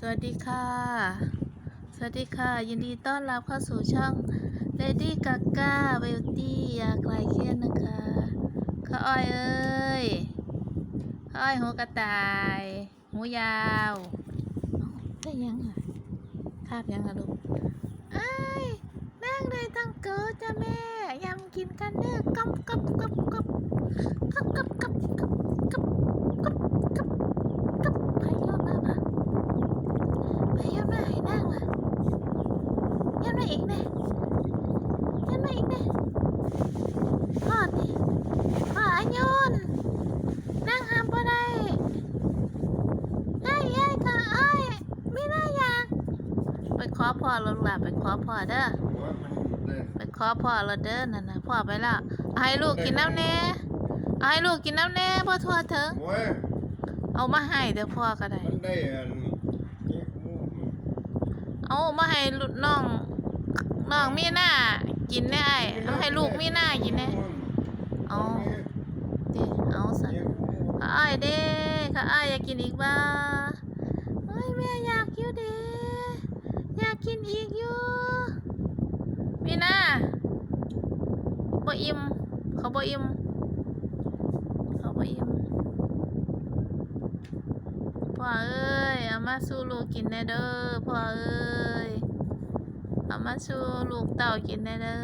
สวัสดีค่ะ สวัสดีค่ะ ยินดีต้อนรับเข้าสู่ช่อง Lady Gaga Beauty ยาคลายเครียดนะคะข้าอ้อยเอ้ยข้าอ้อยหัวกระต่าย หูยาวก็ยังอะคาบยังอะลูกไอ้นั่งเลยทั้งเกิจ้าแม่ ยำกินกันเด้อกอบกอบกอบกอบกอบกอบกอบ ขอพ่อลงหลับไปขอพ่อเด้อว่ามันได้ไปขอพ่อเราเด้อนั่นนะพ่อไปแล้วเอาให้ลูกกินน้ำแน่เอาให้ลูกกินน้ำแน่พ่อทั่วถึงโอ้ยเอามาให้เดี๋ยวพ่อก็ได้มันได้อันนี้กูเอามาให้ลูกน้องน้องมีหน้ากินแน่ไอ้เอาให้ลูกมีหน้ากินแน่เอาดิเอาสันเนี่ยกูข้าอ้ายเด้ข้าอ้ายอยากกินอีกบ้าเฮ้ยแม่อยากอยู่เด้อยากกินอีกอยู่มีหน้าบ่ อิ่มเขาบ่อิ่มเขาบ่อิ่มพ่อเอ้ยเอามาสู้ลูกกินแน่เด้อพ่อเอ้ยเอามาสู้ลูกเต่ากินแน่เด้อ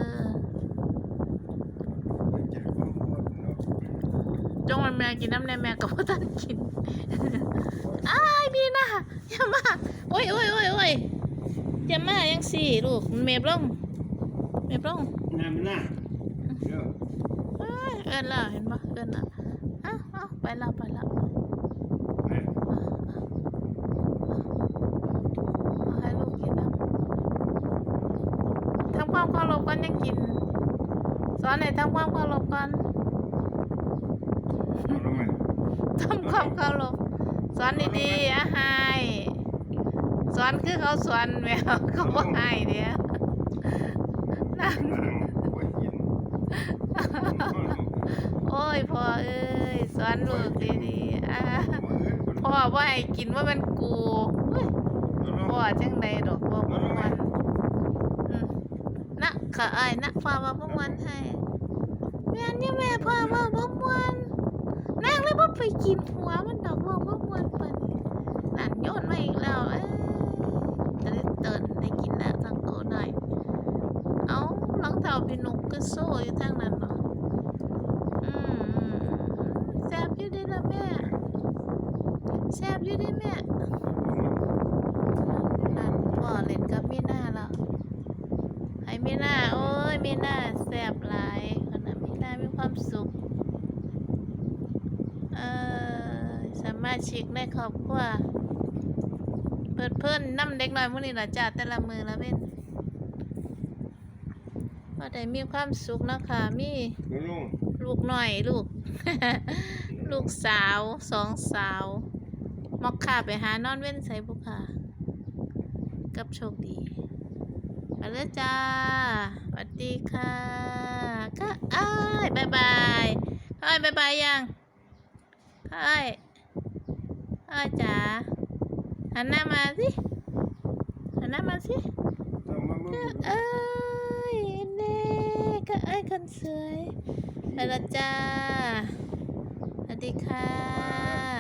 เจ็บความปวดเนาะจงมันแม่กินน้ำแน่แม่กับพ่อท่านกินอ้ายมีน้าอย่ามาโอ้ยโอ้ยโอ้ยโอ้ยอย่ามายังสี่ลูกมันเมบลงเมบลงน้ำมันน่ะ เดี๋ยวเอ้ยเอินแล้วเห็นปะเอินแล้วเอ้าเอ้าไปแล้วไปแล้วไปเอาให้ลูกกินน้ำทำความเคารพก่อนยังกิน สอนให้ทำความเคารพก่อนเอาแล้วไหมทำความเคารพสอนดีๆอะไฮสอนคือเขาสอนแมวเขาบ่ให้เดียวนั่ง น้ำปวดกิน โอ้ ยพ่อเอ้ยสอนลูกดีๆอ่าพ่อว่าให้กินว่ามันกูเฮ้ยพ่อจังใดดอกพ่อบ่ม่วันอืมนะค่ะอ้ายนะพ่อว่าบ่ม่วันให้แม่นนี่แม่พ่อว่าบ่ม่วันนางเลยบ่ไปกินหัวมันดอกว่าบ่ม่วนปานนี้นั่นโยนมาอีกแล้วเอ้ยจะได้เตินได้กินแล้วทั้งโกหน่อยเอารองเท้าพี่นุกก็โซ่อยู่ทางนั้นเนาะ อืมอืมแซ่บ อยู่เด้ล่ะแม่แซ่บอยู่เด้แม่นั่นพ่อเล่นกับมีนาแล้วให้มีนาโอ้ยมีนาแซ่บหลายคนน่ะมีนามีความสุขเอ่อสมาชิกในครอบครัวเปิดเพิ่นน้ำเด็กน้อยมื้อนี้ล่ะจ้าแต่ละมือละเว้นว่าได้มีความสุขเนาะค่ะมีกูลุงลูกหน่อยลูก ลูกสาวสองสาว มอกขาไปหานอนเว้นใส่บุค่ะ กับโชคดีไปเลยจ้าสวัสดีค่ะ ก็อ้ายบายบายอ้ายบายบายยังอ้ายอ้ายจ๋าหันหน้ามาสิหันหน้ามาสิต้อเบิ่ก็เอ้ยเน่ก็เอ้ยคนสวยไปและจ้า ดีค่ะ